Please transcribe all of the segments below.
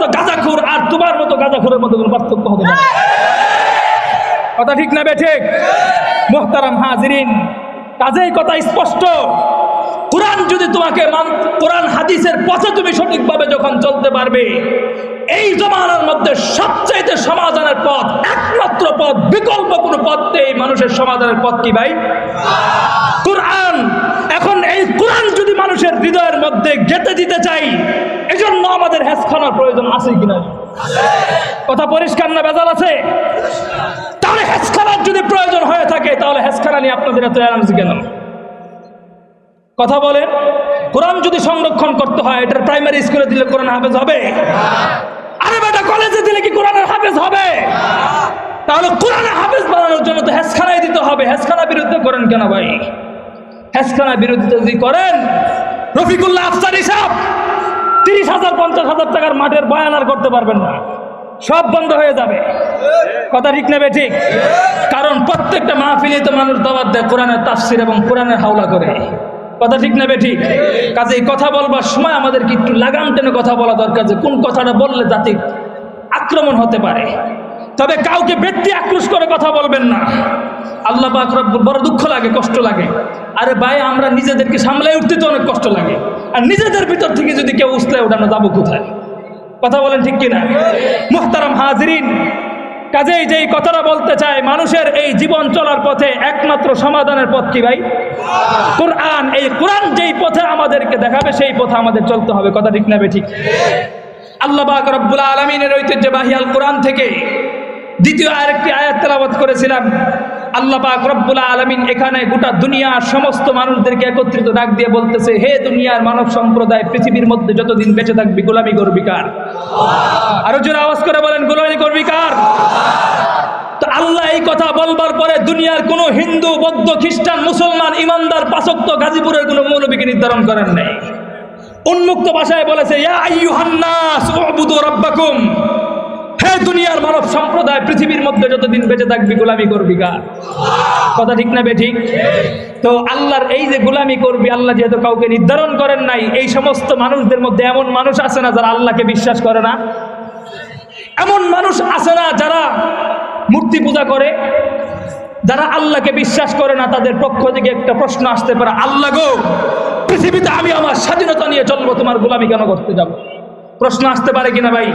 মতো গাঁজাখুর আর তোমার মতো গাঁজাখুরের মতো কোনো পার্থক্য হবে না। কথা ঠিক না বে ঠিক? মোহতারাম হাজিরিন, কাজেই কথা স্পষ্ট। কোরআন যদি তোমাকে মান- কোরআন হাদিসের পথে তুমি সঠিকভাবে যখন চলতে পারবে, এই জমানার মধ্যে সবচাইতে সমাধানের পথ, একমাত্র পথ, বিকল্প কোনো পথ মানুষের সমাধানের পথ কি ভাই? কোরআন! এখন এই কোরআন মানুষের হৃদয়ের মধ্যে গেঁথে দিতে চাই, এজন্য আমাদের হেসখানার প্রয়োজন আছে কিনা? কথা পরিষ্কার না বেজাল আছে? তাহলে হেসখানার যদি প্রয়োজন হয়ে থাকে, তাহলে হেসখানা নিয়ে আপনাদের এত অ্যালার্জি কেন? কথা বলেন, কোরআন যদি সংরক্ষণ করতে হয়, এটার প্রাইমারি স্কুলে দিলে কোরআন হাফেজ হবে? আরে বেটা কলেজে দিলে কি কোরআনের হাফেজ হবে? তাহলে কোরআনে হাফেজ বানানোর জন্য তো হেসখানায় দিতে হবে। হেসখানা বিরুদ্ধে করেন কেন ভাই? হেসখানা বিরোধিতা যদি করেন রফিকুল্লাহ আফসারি সাহেব তিরিশ হাজার, পঞ্চাশ হাজার টাকার মাঠের বয়ান আর করতে পারবেন না। সব বন্ধ হয়ে যাবে। কথা ঠিক নেবে ঠিক? কারণ প্রত্যেকটা মাহফিলে তো মানুষ দাবাত দেয় কোরআনের তাফসির এবং কোরআনের হাওলা করে। কথা ঠিক নেবে ঠিক? কাজে কথা বলবার সময় আমাদেরকে একটু লাগাম টেনে কথা বলা দরকার যে কোন কথাটা বললে জাতি আক্রমণ হতে পারে। তবে কাউকে ব্যক্তি আক্রোশ করে কথা বলবেন না। আল্লাহ পাক বড় দুঃখ লাগে, কষ্ট লাগে। আরে ভাই, আমরা নিজেদেরকে সামলাই উঠতে তো অনেক কষ্ট লাগে। আর নিজেদের ভিতর থেকে যদি কেউ উঠলে ওঠানো, যাব কোথায়? কথা বলেন ঠিক কিনা? মুহতারাম হাজরিন, কাজেই যেই কথাটা বলতে চায় মানুষের এই জীবন চলার পথে একমাত্র সমাধানের পথ কি ভাই? কোরআন, এই কোরআন যেই পথে আমাদেরকে দেখাবে, সেই পথে আমাদের চলতে হবে। কথা ঠিক নেবে ঠিক? আল্লাহ রব্বুল আলমিনের ঐতিহ্যবাহী আল কোরআন থেকে দ্বিতীয় আরেকটি আয়াত তেলাওয়াত করেছিলাম। আল্লাহ পাক রব্বুল আলমিন এখানে গোটা দুনিয়ার সমস্ত মানুষদেরকে একত্রিত ডাক দিয়ে বলতেছে, হে দুনিয়ার মানব সম্প্রদায়, পৃথিবীর মধ্যে যতদিন বেঁচে থাকবি, গোলামি করবি কার? আরও জোরে আওয়াজ করে বলেন, গোলামি করবি কার? তো আল্লাহ এই কথা বলবার পরে দুনিয়ার কোনো হিন্দু, বৌদ্ধ, খ্রিস্টান, মুসলমান, ইমানদার, পাশক্ত, গাজীপুরের কোনো মৌলবীকে নির্ধারণ করেন নাই। উন্মুক্ত ভাষায় বলেছে, ইয়া আইয়ুহান্নাস উবুদু রাব্বাকুম। দুনিয়ার মানব সম্প্রদায় পৃথিবীর মধ্যে যতদিন বেঁচে থাকবি, গোলামি করবি গা কথা ঠিক না বে ঠিক? তো আল্লাহর এই যে গোলামি করবি, আল্লাহ যেহেতু কাউকে নির্ধারণ করেন নাই, এই সমস্ত মানুষদের মধ্যে এমন মানুষ আছে না যারা আল্লাহকে বিশ্বাস করে না? এমন মানুষ আছে না যারা মূর্তি পূজা করে, যারা আল্লাহকে বিশ্বাস করে না, তাদের পক্ষ থেকে একটা প্রশ্ন আসতে পারে, আল্লাহ গো, পৃথিবীতে আমি আমার স্বাধীনতা নিয়ে চলবো, তোমার গোলামি কেন করতে যাব? প্রশ্ন আসতে পারে কিনা ভাই?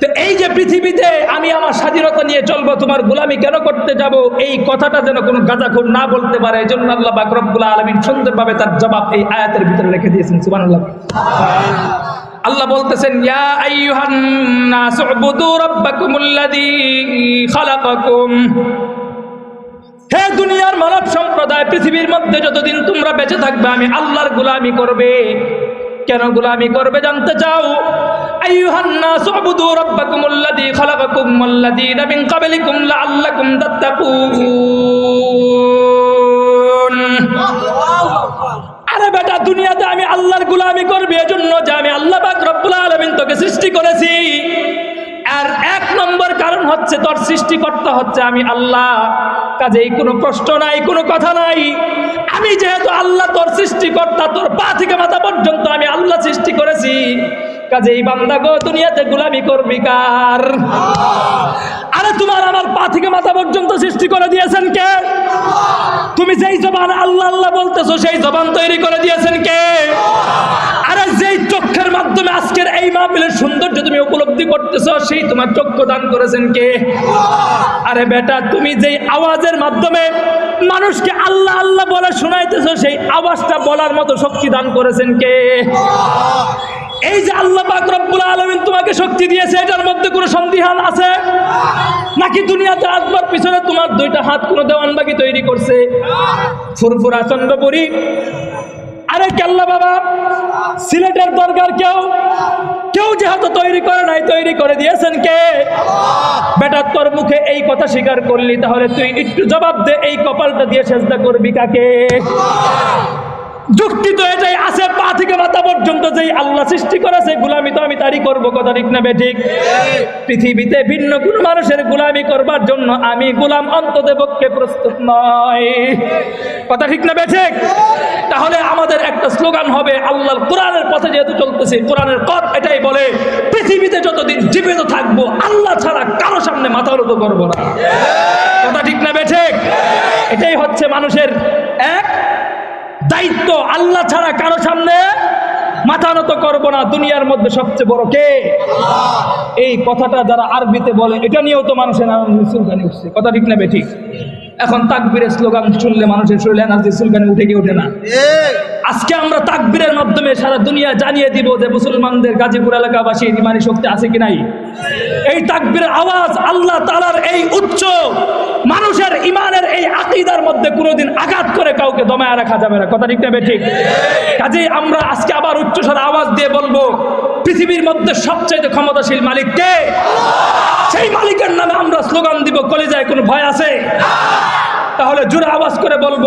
তো এই যে পৃথিবীতে আমি আমার স্বাধীনতা নিয়ে চলবো, তোমার গোলামি কেন করতে যাব? এই কথাটা যেন কোনো গাঁজাখুর না বলতে পারে, এই জন্য আল্লাহ বাকরবুল্লাহ আলমিন সুন্দরভাবে তার জবাব এই আয়াতের ভিতরে রেখে দিয়েছেন, সুবহানাল্লাহ। আল্লাহ বলতেছেন রাব্বাকুমুল্লাযী খালাকাকুম। হে দুনিয়ার মানব সম্প্রদায়, পৃথিবীর মধ্যে যতদিন তোমরা বেঁচে থাকবে, আমি আল্লাহর গোলামি করবে। কেন গোলামি করবে জানতে চাও? আইয়ুহান নাস উবুদু রাব্বাকুমুল্লাযী খালাকাকুম ওয়াল্লাযীনা মিন ক্বাবলিকুম লাআল্লাকুম তাত্তাকুন। আরে বেটা, দুনিয়াতে আমি আল্লাহর গোলামি করবি, এজন্য যে আমি আল্লাহ পাক রব্বুল আলামিন তোকে সৃষ্টি করেছি। আর এক নম্বর কারণ হচ্ছে তোর সৃষ্টিকর্তা হচ্ছে আমি আল্লাহ। কাজেই কোনো প্রশ্ন নাই, কোনো কথা নাই। আমি যেহেতু আল্লাহ, তোর সৃষ্টিকর্তা, তোর পা থেকে মাথা পর্যন্ত আমি আল্লাহ সৃষ্টি করেছি। কাজেই বান্দা গো, দুনিয়াতে গোলামি করবি কার? আরে তোমার আমার পা থেকে মাথা পর্যন্ত সৃষ্টি করে দিয়েছেন কে? তুমি যেই জবান আল্লাহ আল্লাহ বলতেছো, সেই জবান তৈরি করে দিয়েছেন কে? আরে যেই চক্ষের মাধ্যমে আজকের এই মাহফিলের সৌন্দর্য তুমি উপলব্ধি করতেছো, সেই তোমার চক্ষু দান করেছেন কে? আরে বেটা, তুমি যেই আওয়াজের মাধ্যমে মানুষকে আল্লাহ আল্লাহ বলে শোনাইতেছো, সেই আওয়াজটা বলার মতো শক্তি দান করেছেন কে? এই যে আল্লাহ পাক আলামিন তোমাকে শক্তি দিয়েছে, এটার মধ্যে কোনো সন্দিহান আছে? নাকি দুনিয়াতে আসবার পিছনে তোমার দুইটা হাত কোনো দেওয়ানবাগি তৈরি করছে? ফুরফুরা চন্দ্রপুরী। আরে কেল্লা বাবা, সিলেটের দরকার কেউ কেউ যেহেতু তৈরি করে নাই, তৈরি করে দিয়েছেন কে? বেটা, তোর মুখে এই কথা স্বীকার করলি, তাহলে তুই একটু জবাব দে, এই কপালটা দিয়ে চেষ্টা করবি কাকে? যুক্তি তো এটাই আছে, পা থেকে মাথা পর্যন্ত যেই আল্লাহ সৃষ্টি করেছে গুলামি তো আমি তারই করব, কথা ঠিক না বেঠিক পৃথিবীতে ভিন্ন কোন মানুষের গুলামি করবার জন্য আমি গুলাম অন্তত পক্ষে প্রস্তুত নয়। কথা ঠিক না বেঠিক তাহলে আমাদের একটা স্লোগান হবে, আল্লাহর কোরআনের পথে যেহেতু চলতেছে, কোরআনের পথ এটাই বলে, পৃথিবীতে যতদিন জীবিত থাকব, আল্লাহ ছাড়া কারও সামনে মাথা নত করব না। কথা ঠিক না বেঠিক এটাই হচ্ছে মানুষের এক দায়িত্ব আল্লাহ ছাড়া কারও সামনে মাথা নত করব না। দুনিয়ার মধ্যে সবচেয়ে বড় কে? এই কথাটা যারা আরবিতে বলে এটা নিয়েও তো মানুষের আনন্দ সুলকানি উঠছে। কথা ঠিক না বেঠিক এখন তাকবীরের স্লোগান শুনলে মানুষের শরীরে এনার্জি সুলকানি উঠে গিয়ে ওঠে না? আজকে আমরা তাকবীরের মাধ্যমে সারা দুনিয়া জানিয়ে দিব যে মুসলমানদের গাজীপুর এলাকাবাসী ইমানি শক্তি আছে কি নাই? এই তাকবীরের আওয়াজ আল্লাহ তাআলার এই উচ্চ মানুষের ইমানের এই আকিদার মধ্যে কোনোদিন আঘাত করে কাউকে দমায় রাখা যাবে না। কথা ঠিক না ঠিক কাজেই আমরা আজকে আবার উচ্চ উচ্চস্বর আওয়াজ দিয়ে বলব, পৃথিবীর মধ্যে সবচাইতে ক্ষমতাশীল মালিক কে? সেই মালিকের নামে আমরা স্লোগান দিব, কলেজায় কোনো ভয় আছে? তাহলে জোরে আওয়াজ করে বলব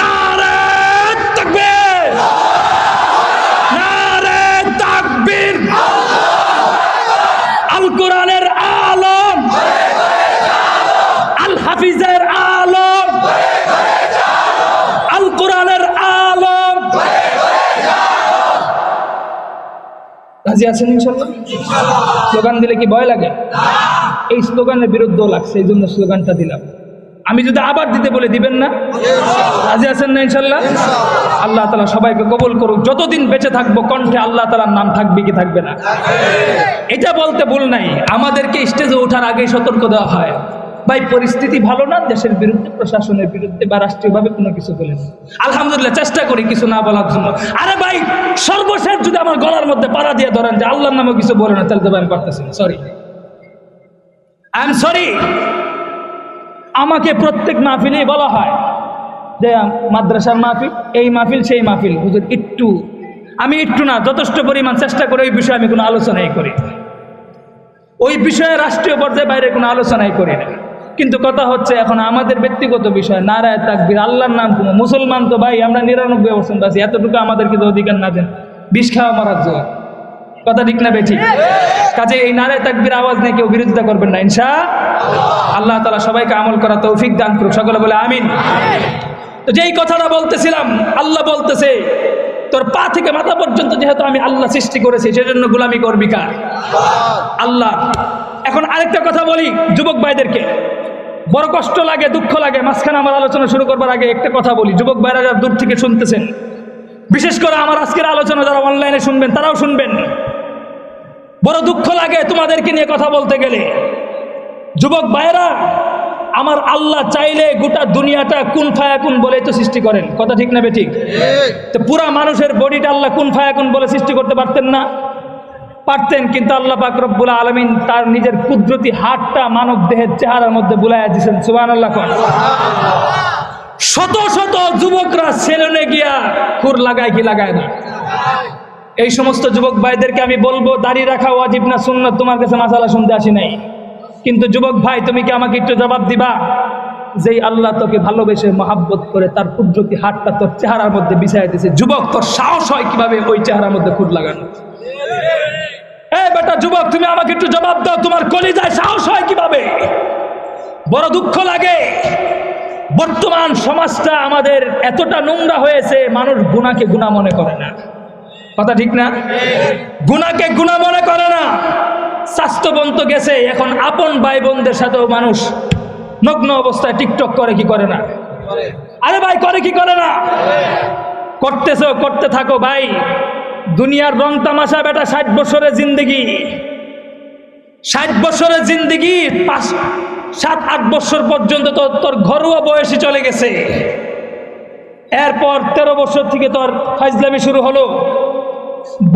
নারে তাকবীর নারে তাকবীর আল কোরআনের আলম আল হাফিজের আলম আল কোরআনের আলম রাজি আছেন ইনশাল্লাহ স্লোগান দিলে কি ভয় লাগে? এই স্লোগানের বিরুদ্ধেও লাগছে, এই জন্য স্লোগানটা দিলাম। আমি যদি আবার দিতে বলে দিবেন না? রাজি আছেন না ইনশাল্লাহ আল্লাহ তালা সবাইকে কবল করুক। যতদিন বেঁচে থাকব, কণ্ঠে আল্লাহ তালার নাম থাকবে কি থাকবে না? এটা বলতে ভুল নাই। আমাদেরকে স্টেজে ওঠার আগেই সতর্ক দেওয়া হয়। ভাই পরিস্থিতি ভালো না, দেশের বিরুদ্ধে, প্রশাসনের বিরুদ্ধে বা রাষ্ট্রীয়ভাবে কোনো কিছু বলেন আলহামদুলিল্লাহ, চেষ্টা করি কিছু না বলার জন্য। আরে ভাই, সর্বশেষ যদি আমার গলার মধ্যে পাড়া দিয়ে ধরেন যে আল্লাহর নামে কিছু বলে না, তাহলে তো আমি পারতেছি সরি আই এম সরি আমাকে প্রত্যেক মাহফিলেই বলা হয় যে, মাদ্রাসার মাহফিল, এই মাহফিল, সেই মাহফিল। হুজুর, একটু, আমি একটু না, যথেষ্ট পরিমাণ চেষ্টা করে ওই বিষয়ে আমি কোনো আলোচনাই করি ওই বিষয়ে রাষ্ট্রীয় পর্যায়ে বাইরে কোনো আলোচনাই করি না। কিন্তু কথা হচ্ছে এখন আমাদের ব্যক্তিগত বিষয়, নারায় তাকবির, আল্লাহর নাম কোনো মুসলমান তো ভাই, আমরা নিরানব্বই পার্সেন্ট আছি, এতটুকু আমাদের কিন্তু অধিকার না দেন। বিষ খাওয়া মারার জন্য কথা ঠিক না বেঠি কাজে এই নারায় তাকবির আওয়াজ নিয়ে কেউ বিরোধিতা করবেন না ইনশা আল্লাহ তালা সবাইকে আমল করা তৌফিক দান করুক, সকলে বলে আমিন। তো যেই কথাটা বলতেছিলাম, আল্লাহ বলতেছে, তোর পা থেকে মাথা পর্যন্ত যেহেতু আমি আল্লাহ সৃষ্টি করেছি, সেজন্য গোলামি করবি কার? আল্লাহ। এখন আরেকটা কথা বলি, যুবক ভাইদেরকে। বড় কষ্ট লাগে দুঃখ লাগে। মাঝখানে আমার আলোচনা শুরু করবার আগে একটা কথা বলি। যুবক ভাইরা যারা দূর থেকে শুনতেছেন বিশেষ করে আমার আজকের আলোচনা যারা অনলাইনে শুনবেন তারাও শুনবেন। বড় দুঃখ লাগে তোমাদেরকে নিয়ে কথা বলতে গেলে। যুবক ভাইরা আমার আল্লাহ চাইলে গোটা দুনিয়াটা কোন ফায়াকুন বলে তো সৃষ্টি করেন। কথা ঠিক না বেঠিক তো পুরা মানুষের বডিটা আল্লাহ কোন ফায়াকুন বলে সৃষ্টি করতে পারতেন না? পারতেন, কিন্তু আল্লাহ পাক আলমিন তার নিজের কুদরতি হাতটা মানব দেহের চেহারার মধ্যে বুলাইয়া দিয়েছেন। সুবান আল্লাহ শত শত যুবকরা সেলুনে গিয়া খুর লাগায় কি লাগায় না? এই সমস্ত যুবক ভাইদেরকে আমি বলব, দাড়ি রাখা ওয়াজিব না, সুন্নত তোমার কাছে মাসালা শুনতে আসি নাই। কিন্তু যুবক ভাই, তুমি কি আমাকে একটু জবাব দিবা? যেই আল্লাহ তোকে ভালোবেসে মহাব্বত করে তার কুদরতি হাতটা তোর চেহারার মধ্যে বিছাই দিয়েছে। যুবক, তোর সাহস হয় কীভাবে ওই চেহারার মধ্যে খুদ লাগানো? এই বেটা যুবক, তুমি আমাকে একটু জবাব দাও, তোমার কলিজায় সাহস হয় কীভাবে? বড় দুঃখ লাগে। বর্তমান সমাজটা আমাদের এতটা নোংরা হয়েছে, মানুষ গুণাকে গুণা মনে করে না। কথা ঠিক না? গুণাকে গুণা মনে করে না। স্বাস্থ্যবন্ত গেছে, এখন আপন ভাই বোনদের সাথেও মানুষ নগ্ন অবস্থায় টিকটক করে কি করে না? আরে ভাই, করে কি করে না? করতেছো, করতে থাকো ভাই। দুনিয়ার রং তামাশা বেটা ষাট বছরের জিন্দগি। ষাট বছরের জিন্দগি, পাঁচ, সাত, আট বছর পর্যন্ত তো তোর ঘরোয়া বয়সে চলে গেছে। এরপর তেরো বছর থেকে তোর ফাইজলামি শুরু হলো।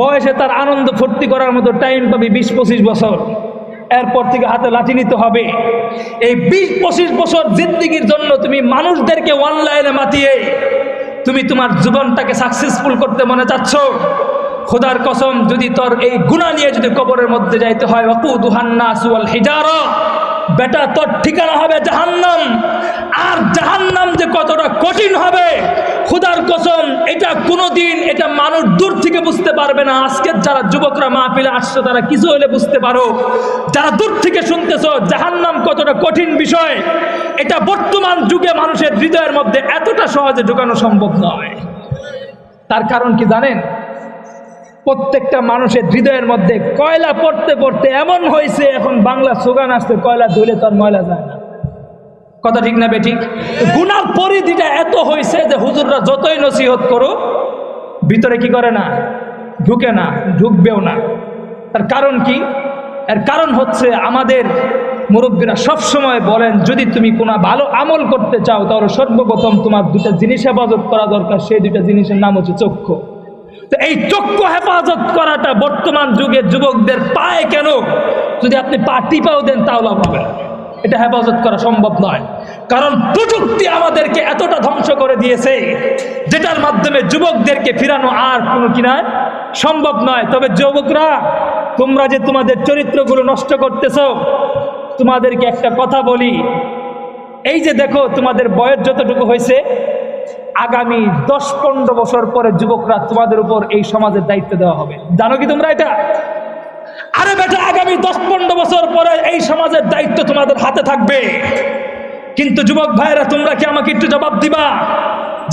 বয়সে তার আনন্দ ফুর্তি করার মতো টাইম পাবি বিশ পঁচিশ বছর। এরপর থেকে হাতে লাঠি নিতে হবে। এই বিশ পঁচিশ বছর জিন্দিগির জন্য তুমি মানুষদেরকে অনলাইনে মাতিয়ে তুমি তোমার জীবনটাকে সাকসেসফুল করতে মনে চাচ্ছ? খোদার কসম, যদি তোর এই গুণা নিয়ে যদি কবরের মধ্যে যাইতে হয় অপু দুহান্না সুয়াল হিজার, বেটা তোর ঠিকানা হবে জাহান্নাম। আর জাহান্নাম যে কতটা কঠিন হবে, খুদার কসম, এটা কোনোদিন এটা মানুষ দূর থেকে বুঝতে পারবে না। আজকের যারা যুবকরা মা মাহফিলে আসছে, তারা কিছু হলে বুঝতে পারো। যারা দূর থেকে শুনতেছো, জাহান্নাম কতটা কঠিন বিষয়, এটা বর্তমান যুগে মানুষের হৃদয়ের মধ্যে এতটা সহজে ঢুকানো সম্ভব নয়। তার কারণ কি জানেন? প্রত্যেকটা মানুষের হৃদয়ের মধ্যে কয়লা পড়তে পড়তে এমন হয়েছে, এখন বাংলা সুগান আসতে কয়লা ধুলে তার ময়লা যায় না। কথা ঠিক না বেঠিক? গুনার পরিধিটা এত হয়েছে যে হুজুররা যতই নসিহত করো ভিতরে কি করে না? ঢুকে না, ঢুকবেও না। তার কারণ কি? এর কারণ হচ্ছে আমাদের মুরব্বীরা সবসময় বলেন, যদি তুমি কোনো ভালো আমল করতে চাও, তাহলে সর্বপ্রথম তোমার দুটা জিনিস হেফাজত করা দরকার, সেই দুটা জিনিসের নাম হচ্ছে চক্ষু। তো এই চক্ষু হেফাজত করাটা বর্তমান যুগের যুবকদের পায় কেন? যদি আপনি পা টিপাও দেন তাহলে হবে এটা হেফাজত করা সম্ভব নয়। কারণ প্রযুক্তি আমাদেরকে এতটা ধ্বংস করে দিয়েছে, যেটার মাধ্যমে যুবকদেরকে ফিরানো আর কোনো কিনা সম্ভব নয়। তবে যুবকরা, তোমরা যে তোমাদের চরিত্রগুলো নষ্ট করতেছ, তোমাদেরকে একটা কথা বলি। এই যে দেখো, তোমাদের বয়স যতটুকু হয়েছে আগামী দশ পনেরো বছর পরে যুবকরা তোমাদের উপর এই সমাজের দায়িত্ব দেওয়া হবে। জানো কি তোমরা এটা? আরে বেটা, আগামী দশ পনেরো বছর পরে এই সমাজের দায়িত্ব তোমাদের হাতে থাকবে। কিন্তু যুবক ভাইরা তোমরা কি আমাকে একটু জবাব দিবা?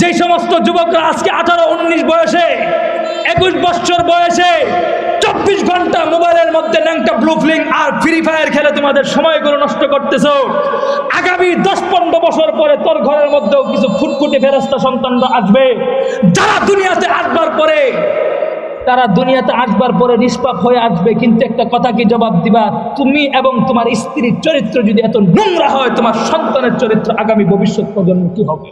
যেই সমস্ত যুবকরা আজকে আঠারো, উনিশ বয়সে, একুশ বছর বয়সে চব্বিশ ঘণ্টা মোবাইলের মধ্যে ন্যাংটা ব্লু ফিলিং আর ফ্রি ফায়ার খেলে তোমাদের সময়গুলো নষ্ট করতেছ। আগামী দশ পনেরো বছর পরে তোর ঘরের মধ্যেও কিছু ফুটফুটে ফেরস্তা সন্তানরা আসবে। যারা দুনিয়াতে আসবার পরে, তারা দুনিয়াতে আসবার পরে নিষ্পাপ হয়ে আসবে। কিন্তু একটা কথা কি জবাব দিবা? তুমি এবং তোমার স্ত্রীর চরিত্র যদি এত নোংরা হয়, তোমার সন্তানের চরিত্র আগামী ভবিষ্যৎ প্রজন্ম কি হবে?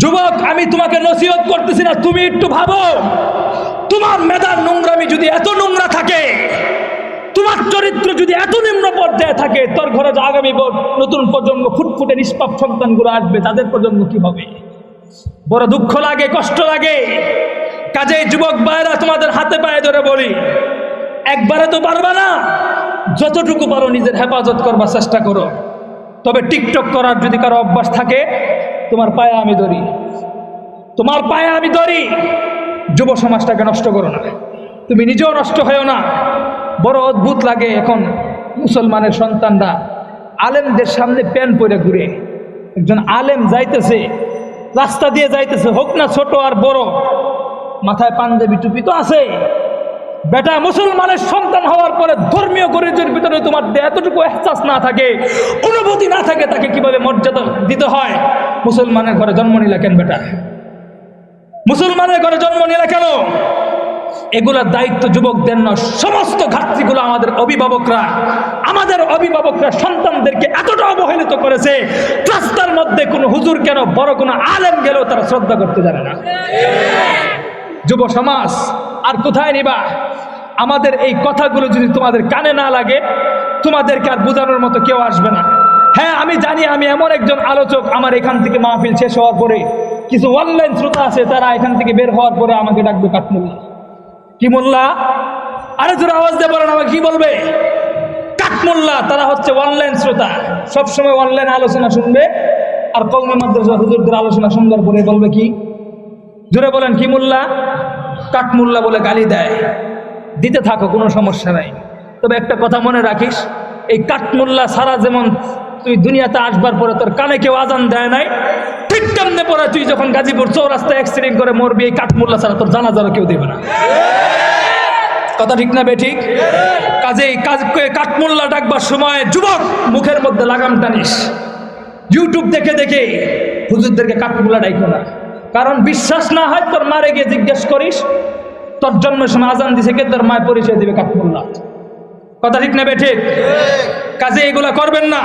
যুবক, আমি তোমাকে নসিহত করতেছি না, তুমি একটু ভাবো। তোমার মেধার নোংরামি যদি এত নোংরা থাকে তোমার চরিত্র যদি এত নিম্ন পর্যায়ে থাকে, তোর ঘরে আগামী নতুন প্রজন্ম ফুটফুটে নিষ্পাপ সন্তানগুলো আসবে, তাদের প্রজন্ম কি হবে? বড় দুঃখ লাগে, কষ্ট লাগে। কাজে যুবক ভাইরা তোমাদের হাতে পায়ে ধরে বলি, একবারে তো পারবা না। যতটুকু পারো নিজের হেফাজত করবার চেষ্টা করো। তবে টিকটক করার যদি কারও অভ্যাস থাকে, তোমার পায়ে আমি ধরি। তোমার পায়ে আমি ধরি। যুব সমাজটাকে নষ্ট করো না। তুমি নিজেও নষ্ট হয়েও না। বড় অদ্ভুত লাগে এখন মুসলমানের সন্তানরা। আলেমদের সামনে প্যান পরে ঘুরে। একজন আলেম যাইতেছে, রাস্তা দিয়ে যাইতেছে, হোক না ছোট আর বড়, মাথায় পাঞ্জাবি টুপি তো আছে। বেটা, মুসলমানের সন্তান হওয়ার পরে ধর্মীয় গরিবের ভিতরে তোমার এতটুকু এহসাস না থাকে, অনুভূতি না থাকে, তাকে কীভাবে মর্যাদা দিতে হয়? মুসলমানের ঘরে জন্ম নিলে কেন বেটা? মুসলমানের ঘরে জন্ম নিলে কেন? এগুলার দায়িত্ব যুবকদের নয়, সমস্ত ঘাটতিগুলো আমাদের অভিভাবকরা আমাদের অভিভাবকরা সন্তানদেরকে এতটা অবহেলিত করেছে, রাস্তার মধ্যে কোনো হুজুর কেন বড় কোনো আলেম গেলেও তারা শ্রদ্ধা করতে জানে না। যুব সমাজ, আর কোথায় নিবা? আমাদের এই কথাগুলো যদি তোমাদের কানে না লাগে, তোমাদেরকে আর বোঝানোর মতো কেউ আসবে না। হ্যাঁ আমি জানি আমি এমন একজন আলোচক, আমার এখান থেকে মাহফিল শেষ হওয়ার পরে, কিছু অনলাইন শ্রোতা আছে, তারা এখান থেকে বের হওয়ার পরে আমাকে ডাকবে কাঠমুল্লা। কি মোল্লা? আরে তোর আওয়াজ দিয়ে বলেন আমাকে কি বলবে? কাঠমোল্লা তারা হচ্ছে অনলাইন শ্রোতা। সবসময় অনলাইন আলোচনা শুনবে। আর কৌমি মাদ্রাসা হুজুরদের আলোচনা সুন্দর করে বলবে কি? জোরে বলেন, কি মোল্লা? কাঠমোল্লা বলে গালি দেয়। দিতে থাকো, কোনো সমস্যা নাই। তবে একটা কথা মনে রাখিস, এই কাঠমোল্লা সারা যেমন তুই দুনিয়াতে আসবার পরে তোর কানে কেউ আজান দেয় নাই ঠিক পরে তুই যখন গাজীপুর চৌরাস্তায় অ্যাক্সিডেন্ট করে মরবি, এই কাঠমুল্লা ছাড়া তোর জানা জানাজারও কেউ দেবে না। কথা ঠিক না বে ঠিক? কাজেই কাজ কাঠমোল্লা ডাকবার সময় যুবক, মুখের মধ্যে লাগাম টানিস। ইউটিউব দেখে দেখে হুজুরদেরকে কাঠমোল্লা ডাইকো না। কারণ বিশ্বাস না হয় তোর মারে গিয়ে জিজ্ঞেস করিস, তোর জন্মের সময় আজান দিছে, কে তোর মায়ের পরিচয় দিবে কাঠমুল্লা? কথা ঠিক না বে ঠিক? কাজে এগুলা করবেন না।